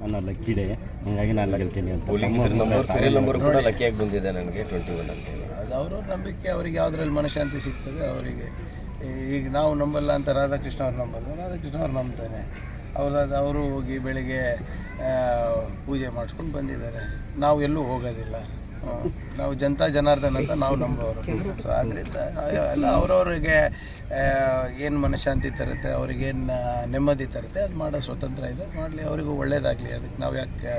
ನನ್ನ ಲಕ್ಕಿಡೆ ಹಂಗಾಗಿ ನಾನು ಗೆಲ್ತೀನಿ ಅಂತ. ನಂಬರ್ ಸೀರಿಯಲ್ ನಂಬರ್ ಕೂಡ ಲಕ್ಕಿಯಾಗಿ ಬಂದಿದೆ ನನಗೆ ಟ್ವೆಂಟಿ ಒನ್ ಅಂತ ಹೇಳಿ. ಅದು ಅವರ ನಂಬಿಕೆ ಅವರಿಗೆ ಯಾವುದ್ರಲ್ಲಿ ಮನಃಶಾಂತಿ ಸಿಗ್ತದೆ ಅವರಿಗೆ. ಈಗ ನಾವು ನಂಬಲ್ಲ ಅಂತ ರಾಧಾಕೃಷ್ಣ ಅವ್ರು ನಂಬಲ್ಲ ರಾಧಾಕೃಷ್ಣ ಅವ್ರು ನಂಬ್ತಾನೆ. ಅವ್ರದ್ದು ಅವರು ಹೋಗಿ ಬೆಳಿಗ್ಗೆ ಪೂಜೆ ಮಾಡಿಸ್ಕೊಂಡು ಬಂದಿದ್ದಾರೆ. ನಾವು ಎಲ್ಲೂ ಹೋಗೋದಿಲ್ಲ. ನಾವು ಜನತಾ ಜನಾರ್ದನ್ ಅಂತ ನಾವು ನಂಬೋರು ಸೊ ಆದ್ದರಿಂದ ಎಲ್ಲ ಅವ್ರವ್ರಿಗೆ ಏನು ಮನಃಶಾಂತಿ ತರುತ್ತೆ ಅವ್ರಿಗೇನು ನೆಮ್ಮದಿ ತರುತ್ತೆ ಅದು ಮಾಡೋ ಸ್ವತಂತ್ರ ಇದೆ. ಮಾಡಲಿ ಅವರಿಗೂ ಒಳ್ಳೇದಾಗಲಿ. ಅದಕ್ಕೆ ನಾವು ಯಾಕೆ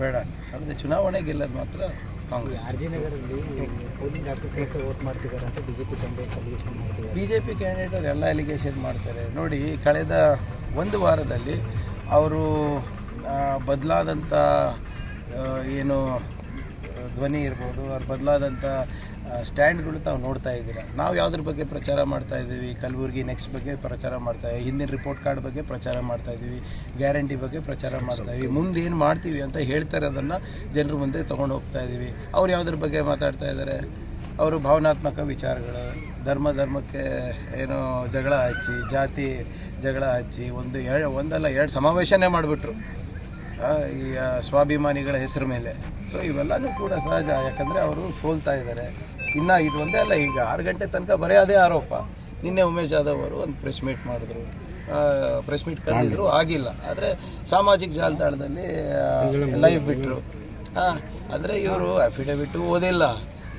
ಬೇಡ ಆದರೆ ಚುನಾವಣೆ ಗೆಲ್ಲೋದು ಮಾತ್ರ Congress. B J P candidate ಎಲ್ಲ ಅಲಿಗೇಷನ್ ಮಾಡ್ತಾರೆ. ನೋಡಿ ಕಳೆದ ಒಂದು ವಾರದಲ್ಲಿ ಅವರು ಬದಲಾದಂಥ ಏನು ಧ್ವನಿ ಇರ್ಬೋದು ಅವ್ರು ಬದಲಾದಂಥ ಸ್ಟ್ಯಾಂಡ್ಗಳು ತಾವು ನೋಡ್ತಾ ಇದ್ದೀರಾ? ನಾವು ಯಾವುದ್ರ ಬಗ್ಗೆ ಪ್ರಚಾರ ಮಾಡ್ತಾ ಇದ್ದೀವಿ? ಕಲಬುರಗಿ ನೆಕ್ಸ್ಟ್ ಬಗ್ಗೆ ಪ್ರಚಾರ ಮಾಡ್ತಾ ಇದ್ದೀವಿ. ಹಿಂದಿನ ರಿಪೋರ್ಟ್ ಕಾರ್ಡ್ ಬಗ್ಗೆ ಪ್ರಚಾರ ಮಾಡ್ತಾ ಇದ್ದೀವಿ. ಗ್ಯಾರಂಟಿ ಬಗ್ಗೆ ಪ್ರಚಾರ ಮಾಡ್ತಾ ಇದ್ದೀವಿ. ಮುಂದೆ ಏನು ಮಾಡ್ತೀವಿ ಅಂತ ಹೇಳ್ತಾರೆ ಅದನ್ನು ಜನರ ಮುಂದೆ ತೊಗೊಂಡು ಹೋಗ್ತಾ ಇದ್ದೀವಿ. ಅವ್ರು ಯಾವುದ್ರ ಬಗ್ಗೆ ಮಾತಾಡ್ತಾ ಇದ್ದಾರೆ ಅವರು ಭಾವನಾತ್ಮಕ ವಿಚಾರಗಳು ಧರ್ಮ ಧರ್ಮಕ್ಕೆ ಏನೋ ಜಗಳ ಹಚ್ಚಿ ಜಾತಿ ಜಗಳ ಹಚ್ಚಿ ಒಂದು ಎರಡು ಒಂದಲ್ಲ ಎರಡು ಸಮಾವೇಶನೇ ಮಾಡಿಬಿಟ್ರು. ಈ ಸ್ವಾಭಿಮಾನಿಗಳ ಹೆಸರು ಮೇಲೆ. ಸೊ ಇವೆಲ್ಲನೂ ಕೂಡ ಸಹಜ. ಯಾಕಂದರೆ ಅವರು ಸೋಲ್ತಾ ಇದ್ದಾರೆ. ಇನ್ನು ಇದು ಒಂದೇ ಅಲ್ಲ ಈಗ ಆರು ಗಂಟೆ ತನಕ ಬರೀ ಅದೇ ಆರೋಪ. ನಿನ್ನೆ ಉಮೇಶ್ ಜಾಧವ್ ಅವರು ಒಂದು ಪ್ರೆಸ್ ಮೀಟ್ ಮಾಡಿದ್ರು. ಪ್ರೆಸ್ ಮೀಟ್ ಕರೆದಿದ್ರು ಆಗಿಲ್ಲ. ಆದರೆ ಸಾಮಾಜಿಕ ಜಾಲತಾಣದಲ್ಲಿ ಲೈವ್ ಬಿಟ್ಟರು ಹಾಂ ಆದರೆ ಇವರು ಅಫಿಡವಿಟು ಓದಿಲ್ಲ.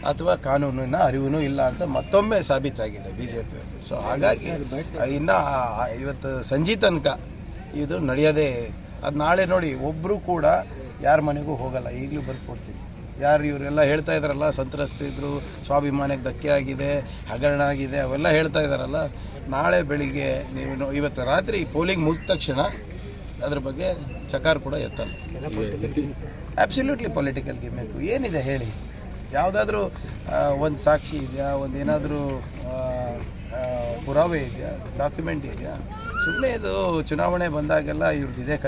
ಅಥವಾ ಕಾನೂನಿನ ಅರಿವು ಇಲ್ಲ ಅಂತ ಮತ್ತೊಮ್ಮೆ ಸಾಬೀತಾಗಿದೆ ಬಿ ಜೆ ಪಿಯವರು ಸೊ ಹಾಗಾಗಿ ಇನ್ನು ಇವತ್ತು ಸಂಜೆ ತನಕ ಇದು ನಡೆಯೋದೇ ಅದು ನಾಳೆ ನೋಡಿ ಒಬ್ಬರು ಕೂಡ ಯಾರ ಮನೆಗೂ ಹೋಗಲ್ಲ, ಈಗಲೂ ಬರ್ಸ್ಕೊಡ್ತೀನಿ. ಯಾರು ಇವರೆಲ್ಲ ಹೇಳ್ತಾ ಇದ್ದಾರಲ್ಲ ಸಂತ್ರಸ್ತಿದ್ರು ಸ್ವಾಭಿಮಾನಕ್ಕೆ ಧಕ್ಕೆ ಆಗಿದೆ, ಹಗರಣ ಆಗಿದೆ, ಅವೆಲ್ಲ ಹೇಳ್ತಾ ಇದ್ದಾರಲ್ಲ ನಾಳೆ ಬೆಳಿಗ್ಗೆ ನೀವು ಇವತ್ತು ರಾತ್ರಿ ಪೋಲಿಂಗ್ ಮುಗಿದ ತಕ್ಷಣ ಅದ್ರ ಬಗ್ಗೆ ಚಕಾರ ಕೂಡ ಎತ್ತಲ್ಲ. ಆಬ್ಸಲ್ಯೂಟ್ಲಿ ಪೊಲಿಟಿಕಲ್ ಗಿಮ್ಮಿಕ್ಕು ಏನಿದೆ ಹೇಳಿ? ಯಾವುದಾದ್ರೂ ಒಂದು ಸಾಕ್ಷಿ ಇದೆಯಾ? ಒಂದು ಏನಾದರೂ ಪುರಾವೆ ಇದೆಯಾ? ಡಾಕ್ಯುಮೆಂಟ್ ಇದೆಯಾ? ಸುಮ್ಮನೆ ಇದು ಚುನಾವಣೆ ಬಂದಾಗೆಲ್ಲ ಇವ್ರದ್ದು ಇದೇ ಕತೆ